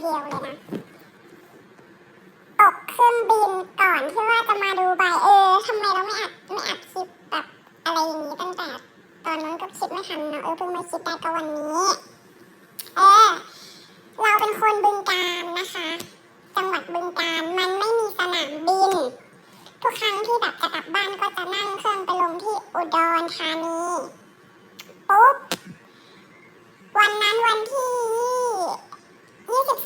เรียวเลยนะ ตกเครื่องบินก่อนที่ว่าจะมาดูใบเออทำไมเราไม่อัดไม่อัดคลิปแบบอะไรอย่างนี้ตั้งแต่ตอนนั้นก็คิดไม่ทันเนาะเออเพิ่งมาคิดได้ก็วันนี้เออเราเป็นคนบึงการนะคะ จังหวัดบึงการมันไม่มีสนามบิน ทุกครั้งที่แบบจะกลับบ้านก็จะนั่งเครื่องไปลงที่อุดรธานีปุ๊บ วันนั้นวันที่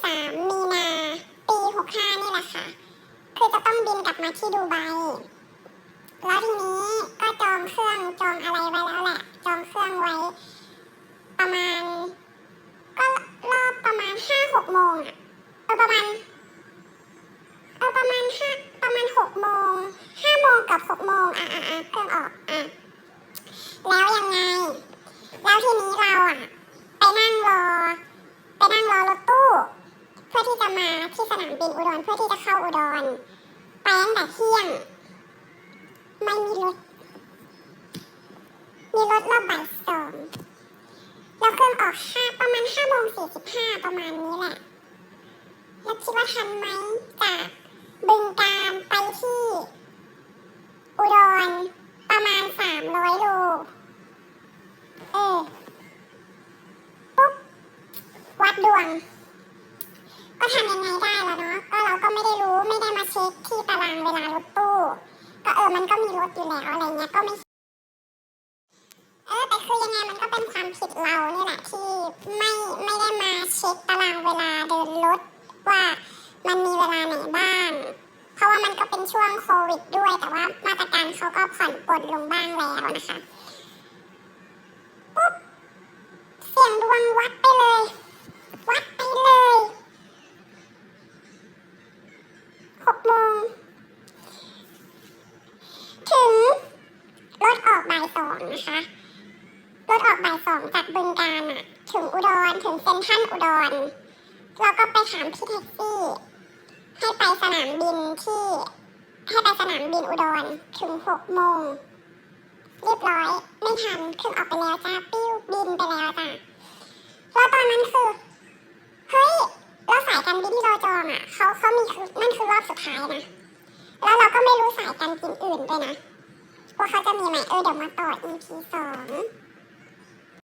23 มีนา ปี 65 นี่แหละค่ะ คือจะต้องบินกลับมาที่ดูไบแล้วทีนี้ก็จองเครื่องจองอะไรไว้แล้วแหละ จองเครื่องไว้ ประมาณ ก็รอบประมาณ5-6โมงอะเออประมาณเออประมาณห้าประมาณหกโมงห้าโมงกับหกโมงอะอะอะเครื่องออกอะแล้วยังไง แล้วทีนี้เราอะ ไปนั่งรอ ไปนั่งรอรถตู้ เพื่อที่จะมาที่สนาม บินอุดรเพื่อที่จะเข้าอุดร ไปตั้งแต่เที่ยง ไม่มีรถ มีรถรอบบ่ายสองแล้วเครื่องออกห้าประมาณห้าโมงสี่สิบห้าประมาณนี้แหละ แล้วคิดว่าทันไหมจากบึงการไปที่ อุดรประมาณสามร้อยโล เออ ปุ๊บ วัดดวง ก็ทำยังไงได้ ไม่ได้รู้ไม่ได้มาเช็คที่ตารางเวลารถตู้ก็เออมันก็มีรถอยู่แล้วอะไรเงี้ยก็ไม่เออแต่คือยังไงมันก็เป็นความผิดเราเนี่ยแหละที่ไม่ไม่ได้มาเช็คตารางเวลาเดินรถว่ามันมีเวลาไหนบ้างเพราะว่ามันก็เป็นช่วงโควิดด้วย แต่ว่ามาตรการเขาก็ผ่อนปลดลงบ้างแล้วนะคะ ปุ๊บ เสียงดวงวัดไปเลย วัดไปเลยหกโมง ถึง รถออกบ่ายสองนะ คะรถออกบ่ายสองจากบึงการอะถึงอุดรถึงเซ็นทรัลอุดรเราก็ไปถามพี่แท็กซี่ให้ไปสนามบินที่ให้ไปสนามบินอุดรถึงหกโมงเรียบร้อยไม่ทันคืองออกไปแล้วจ้าปิ้วบินไปแล้วจ้าแล้วตอนนั้นคือเฮ้ยแล้วสายการบินที่เราจองอะเขาเขามีคือนั่นคือรอบสุดท้ายนะแล้วเราก็ไม่รู้สายการบินอื่นด้วยนะ ว่าเขาจะมีไหมเออเดี๋ยวมาต่อ EP สอง